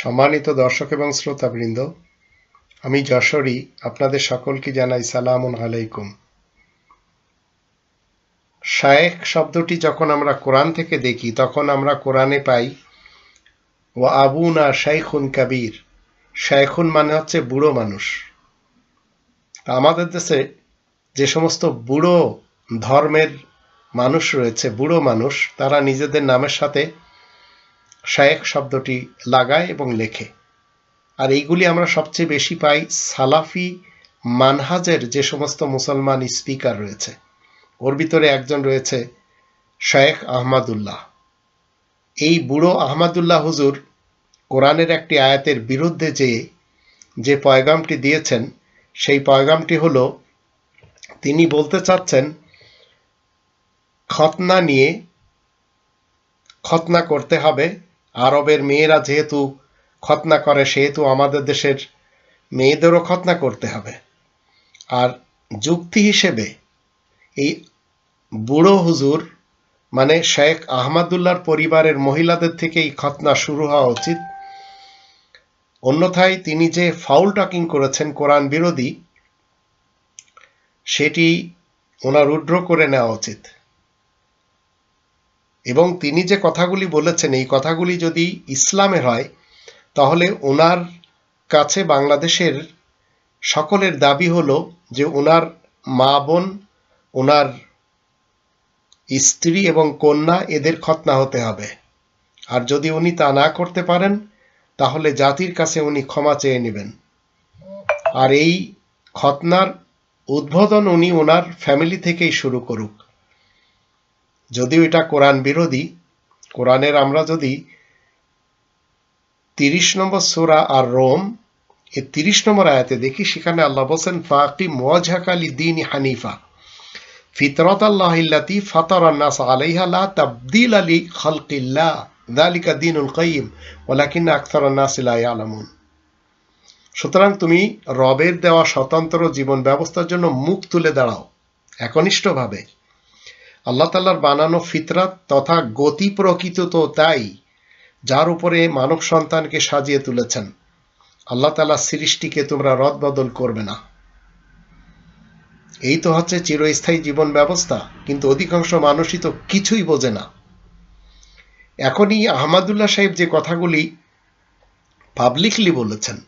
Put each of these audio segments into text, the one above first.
সম্মানিত দর্শক এবং শ্রোতাবৃন্দ, আমি যশোরী, আপনাদের সকলকে জানাই সালামুন আলাইকুম। শায়েখ শব্দটি যখন আমরা কোরআন থেকে দেখি, তখন আমরা কোরআনে পাই ও আবুনা শাইখুন কাবির। শাইখুন মানে হচ্ছে বুড়ো মানুষ। আমাদের দেশে যে সমস্ত বুড়ো ধর্মের মানুষ রয়েছে, বুড়ো মানুষ, তারা নিজেদের নামের সাথে শায়েখ শব্দটি লাগায় এবং লেখে। আর এইগুলি আমরা সবচেয়ে বেশি পাই সালাফি মানহাজের যে সমস্ত মুসলমান স্পিকার রয়েছে। ওর ভিতরে একজন রয়েছে শায়েখ আহমাদুল্লাহ। এই বুড়ো আহমাদুল্লাহ হুজুর কোরআনের একটি আয়াতের বিরুদ্ধে যে যে পয়গামটি দিয়েছেন, সেই পয়গামটি হল, তিনি বলতে চাচ্ছেন খতনা নিয়ে খতনা করতে হবে আরবের মেয়েরা যেহেতু খতনা করে, সেহেতু আমাদের দেশের মেয়েদেরও খতনা করতে হবে। আর যুক্তি হিসেবে এই বুড়ো হুজুর মানে শেখ আহমদুল্লাহর পরিবারের মহিলাদের থেকে এই খতনা শুরু হওয়া উচিত। অন্যথায় তিনি যে ফাউল টকিং করেছেন কোরআন বিরোধী, সেটি ওনার উড্র করে নেওয়া উচিত। এবং তিনি যে কথাগুলি বলেছেন, এই কথাগুলি যদি ইসলামের হয়, তাহলে ওনার কাছে বাংলাদেশের সকলের দাবি হলো যে ওনার মা বোন ওনার স্ত্রী এবং কন্যা এদের খতনা হতে হবে। আর যদি উনি তা না করতে পারেন, তাহলে জাতির কাছে উনি ক্ষমা চেয়ে নেবেন। আর এই খতনার উদ্বোধন উনি ওনার ফ্যামিলি থেকেই শুরু করুক। যদিও এটা কোরআন বিরোধী, কোরআনের আমরা যদি তিরিশ নম্বর সোরা আর রোম, এই তিরিশ নম্বর আয়াতে দেখি, সেখানে আল্লাহ বলছেন, ফাকি মোয়াঝাকালি দিন হানিফা। ফিতরত আল্লাহ ইল্লাতি ফাতার নাস আলাইহা লা তাবদিল আলী খালকিল্লা দালিকা দিনুল কাইম ওলাকিন আখতার নাস লা ইয়ালামুন। সুতরাং তুমি রবের দেওয়া স্বতন্ত্র জীবন ব্যবস্থার জন্য মুখ তুলে দাঁড়াও, একনিষ্ঠভাবে। আল্লাহ তাল্লার বানানো ফিতরাত তথা গতি প্রকৃত তো তাই, যার উপরে মানব সন্তানকে সাজিয়ে তুলেছেন। আল্লাহ তালা সৃষ্টিকে তোমরা রদবদল করবে না। এই তো হচ্ছে চিরস্থায়ী জীবন ব্যবস্থা, কিন্তু অধিকাংশ মানুষই তো কিছুই বোঝে না। এখনই আহমাদুল্লাহ সাহেব যে কথাগুলি পাবলিকলি বলেছেন,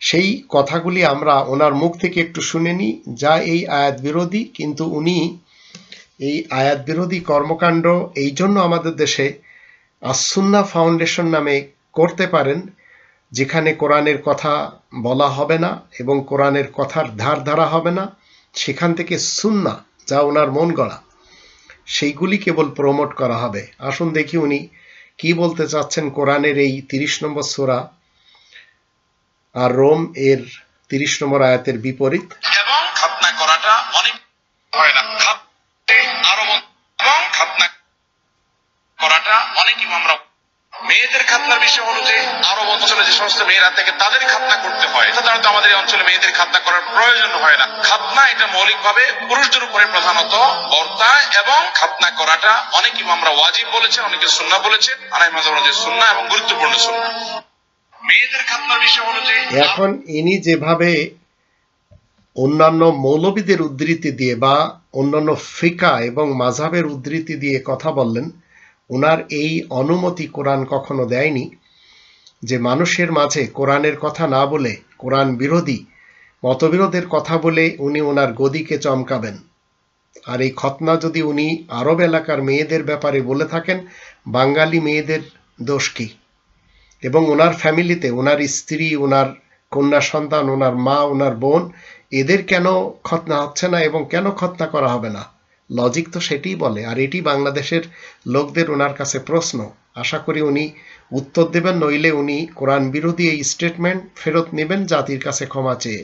সেই কথাগুলি আমরা ওনার মুখ থেকে একটু শুনে নিই। যা এই আয়াত বিরোধী, কিন্তু উনি এই আয়াত বিরোধী কর্মকাণ্ড এই জন্য আমাদের দেশে আসুন্না ফাউন্ডেশন নামে করতে পারেন, যেখানে কোরআনের কথা বলা হবে না এবং কোরআনের কথার ধার ধারা হবে না। সেখান থেকে সুন্না, যা ওনার মন গড়া, সেইগুলি কেবল প্রমোট করা হবে। আসুন দেখি উনি কি বলতে চাচ্ছেন কোরআনের এই তিরিশ নম্বর সোরা আর রোম এর তিরিশ নম্বর আয়াতের বিপরীত। অনেক ইমামরা মেয়েদের খাতনার বিষয় হলো যে আরব অঞ্চলে যে সমস্ত মেয়েরা থেকে তাদের খাতনা করতে হয় সাধারণত আমাদের এই অঞ্চলে মেয়েদের খাতনা করার প্রয়োজন হয় না। খাতনা এটা মৌলিকভাবে পুরুষদের উপরে প্রধানত বর্তা এবং খাতনা করাটা। অনেক ইমামরা ওয়াজিব বলেছেন, অনেকে সুন্না বলেছেন আনাই মাজাব যে সুন্না এবং গুরুত্বপূর্ণ সুন্না মেয়েদের খাতনার বিষয় হলো যে এখন ইনি যেভাবে অন্যান্য মৌলবীদের উদ্ধৃতি দিয়ে বা অন্যান্য ফিকা এবং মাঝাবের উদ্ধৃতি দিয়ে কথা বললেন ওনার এই অনুমতি কোরআন কখনো দেয়নি যে মানুষের মাঝে কোরআনের কথা না বলে কোরআন বিরোধী, মতবিরোধের কথা বলে উনি ওনার গদিকে চমকাবেন। আর এই খতনা যদি উনি আরব এলাকার মেয়েদের ব্যাপারে বলে থাকেন, বাঙালি মেয়েদের দোষ কি? এবং ওনার ফ্যামিলিতে ওনার স্ত্রী ওনার কন্যা সন্তান ওনার মা ওনার বোন, এদের কেন খতনা হচ্ছে না এবং কেন খতনা করা হবে না? লজিক তো সেটিই বলে, আর এটি বাংলাদেশের লোকদের ওনার কাছে প্রশ্ন। আশা করি উনি উত্তর দেবেন, নইলে উনি কোরআন বিরোধী এই স্টেটমেন্ট ফেরত নেবেন জাতির কাছে ক্ষমা চেয়ে।